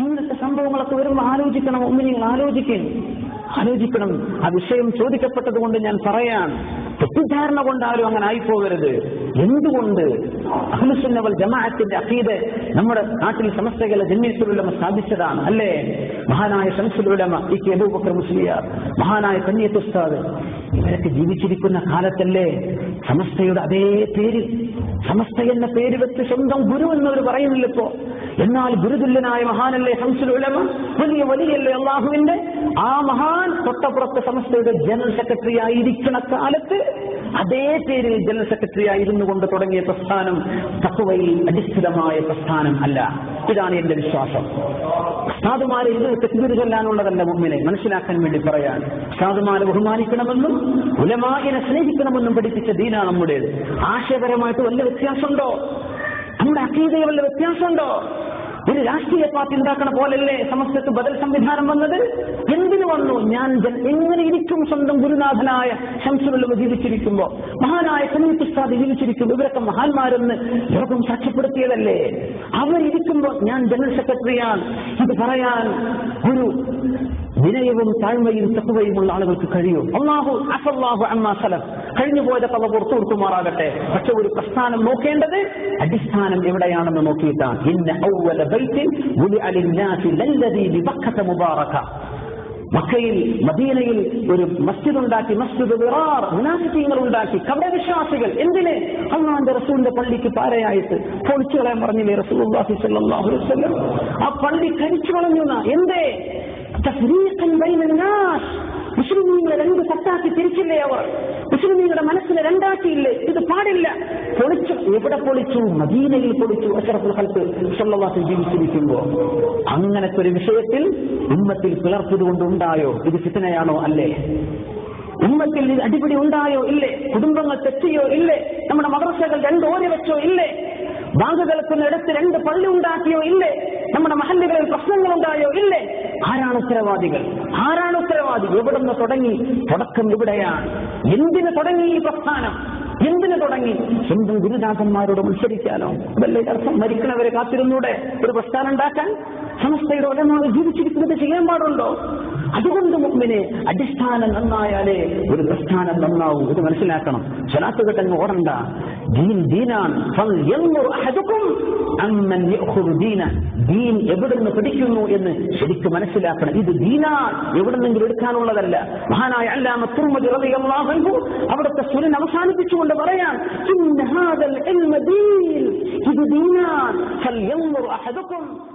ഇങ്ങനത്തെ സംഭവങ്ങളൊക്കെ വരുമ്പോൾ ആലോചിക്കണം ഉമ്മിനിങ്ങൾ ആലോചിക്കും. ആലോചിക്കണം. ആ വിഷയം ചോദിക്കപ്പെട്ടത് കൊണ്ട് ഞാൻ പറയാൻ തെറ്റിദ്ധാരണ കൊണ്ടാരും അങ്ങനെ ആയിപ്പോകരുത്. എന്തുകൊണ്ട്? അഹ്ലുസുന്നവൽ ജമാഅത്തിന്റെ അഖീദ് നമ്മുടെ നാട്ടിൽ സമസ്തകളെ ജന്മീസുലുലമ സ്ഥാപിച്ചതാണ് അല്ലേ? മഹാനായ ഷംസുലുലമ ഈ കെ അബൂബക്കർ മഹാനായ കന്യത്ത് ഉസ്താദ് ഇവരൊക്കെ ജീവിച്ചിരിക്കുന്ന കാലത്തല്ലേ സമസ്തയുടെ അതേ പേര് സമസ്ത എന്ന പേര് വെച്ച് സ്വന്തം ഗുരു എന്നവർ പറയുന്നില്ല ഇപ്പോ എന്നാൽ ഗുരുതുല്യനായ മഹാനല്ലേ ഹംസുലുലമ വലിയ വലിയല്ലേ അള്ളാഹുവിന്റെ ആ മഹാൻ തൊട്ടപ്പുറത്ത് സമസ്തയുടെ ജനറൽ സെക്രട്ടറി ആയിരിക്കുന്ന കാലത്ത് അതേ പേരിൽ ജനറൽ സെക്രട്ടറി ആയിരുന്നു കൊണ്ട് തുടങ്ങിയ പ്രസ്ഥാനം തത്വയിൽ അധിഷ്ഠിതമായ പ്രസ്ഥാനം അല്ല. ഇതാണ് എന്റെ വിശ്വാസം. സാധുമാരെ ഇത് തെറ്റുതിരി ചൊല്ലാനുള്ളതല്ല മുമ്പിനെ മനസ്സിലാക്കാൻ വേണ്ടി പറയാൻ. സാധുമാരെ ബഹുമാനിക്കണമെന്നും ഉലമാകിനെ സ്നേഹിക്കണമെന്നും പഠിപ്പിച്ച ദീനാണ് നമ്മുടേത്. ആശയപരമായിട്ട് വല്ല വ്യത്യാസമുണ്ടോ? നമ്മുടെ അക്കീതയിൽ വല്ല വ്യത്യാസമുണ്ടോ? ഒരു രാഷ്ട്രീയ പാർട്ടി ഉണ്ടാക്കണ പോലല്ലേ സമസ്തക്ക് ബദൽ സംവിധാനം വന്നത്? എന്തിനു വന്നു? ഞാൻ എങ്ങനെ ഇരിക്കും സ്വന്തം ഗുരുനാഥനായ ശംസുലുള്ള ജീവിച്ചിരിക്കുമ്പോ? മഹാനായ കുഞ്ഞിത്ത് ഉസ്താദ് ജീവിച്ചിരിക്കുമ്പോൾ ഇവരൊക്കെ മഹാന്മാരെന്ന് ലോകം സാക്ഷ്യപ്പെടുത്തിയതല്ലേ? അവരിരിക്കുമ്പോ ഞാൻ ജനറൽ സെക്രട്ടറിയാണ്. ഇത് പറയാൻ ഒരു വിനയവും താഴ്മയും തത്വയുമുള്ള ആളുകൾക്ക് കഴിയും. അള്ളാഹു അസല്ലാഹു അമ്മാ സലം കഴിഞ്ഞു പോയതൊക്കെ അവ പുറത്തു കൊടുക്കുമാറാകട്ടെ പക്ഷെ ഒരു പ്രസ്ഥാനം നോക്കേണ്ടത് അടിസ്ഥാനം എവിടെയാണെന്ന് നോക്കിയിട്ടാണ്. മക്കയിൽ മദീനയിൽ ഒരു മസ്ജിദ് ഉണ്ടാക്കി മസ്ജിദ് വിറാർ മുനാഫിക്കീങ്ങൾ ഉണ്ടാക്കി. കബര വിശ്വാസികൾ എന്തിന്? അള്ളാന്റെ റസൂലിന്റെ പള്ളിക്ക് പാരയായിട്ട് പൊളിച്ചു കളയാൻ പറഞ്ഞില്ലേ വസല്ലം? ആ പള്ളി കരിച്ചു കളഞ്ഞു എന്തേ? മുസ്ലിം രണ്ട് സത്താക്കി തിരിച്ചില്ലേ അവർ? മുസ്ലിമീങ്ങളുടെ മനസ്സിനെ ഇത് പാടില്ല. പൊളിച്ചു. എവിടെ പൊളിച്ചു? മദീനയിൽ പൊളിച്ചു അഷറഫുൽ ഹൽക്ക് സല്ലല്ലാഹു ജീവിച്ചിരിക്കുമ്പോ. അങ്ങനത്തെ ഒരു വിഷയത്തിൽ ഉമ്മത്തിൽ പിളർപ്പതുകൊണ്ടുണ്ടായോ ഇത് ഫിത്തനയാണോ അല്ലേ. ഉമ്മത്തിൽ ഇത് അടിപിടി ഉണ്ടായോ? ഇല്ലേ. കുടുംബങ്ങൾ തെറ്റിയോ? ഇല്ലേ. നമ്മുടെ മദ്രസകൾ രണ്ട് ഓരി വെച്ചോ? ഇല്ലേ. ബാങ്ക് കേൾക്കുന്നിടത്ത് രണ്ട് പള്ളി ഉണ്ടാക്കിയോ? ഇല്ലേ. നമ്മുടെ മഹല്ലുകളിൽ പ്രശ്നങ്ങൾ ഉണ്ടായോ? ഇല്ലേ. ആരാണ് ഉത്തരവാദികൾ? ആരാണ് ഉത്തരവാദി? എവിടെ നിന്ന് തുടങ്ങി? തുടക്കം ഇവിടെയാണ്. എന്തിന് തുടങ്ങി ഈ പ്രസ്ഥാനം? എന്തിനു തുടങ്ങി? സ്വന്തം ഗുരുനാഥന്മാരോട് മത്സരിക്കാനോ? അതല്ലേ അർത്ഥം? മരിക്കണവരെ കാത്തിരുന്നൂടെ? ഒരു പ്രസ്ഥാനം ഉണ്ടാക്കാൻ സമസ്തയുടെ ഒലമാവ് ജീവിച്ചിരിക്കുന്നത് ചെയ്യാൻ പാടുണ്ടോ? അതുകൊണ്ട് മുമ്പിനെ അടിസ്ഥാനം നന്നായാലേ ഒരു പ്രസ്ഥാനം നന്നാവൂ. ഇത് മനസ്സിലാക്കണം. സ്വലാത്ത് കെട്ടങ്ങ് ഓടണ്ട. ദീൻ ദീനാണ്. അമ്മൻ ദീനൻ. ദീൻ എവിടെ നിന്ന് പഠിക്കുന്നു എന്ന് ശരിക്കും മനസ്സിലാക്കണം. ഇത് ദീനാൻ എവിടെ നിന്നെങ്കിലും എടുക്കാനുള്ളതല്ല. മഹാനായ അല്ലാമ അൻഹു അവിടുത്തെ സുനൻ അവസാനിപ്പിച്ചുകൊണ്ട് പറയാൻ ഇത് അഹദുക്കും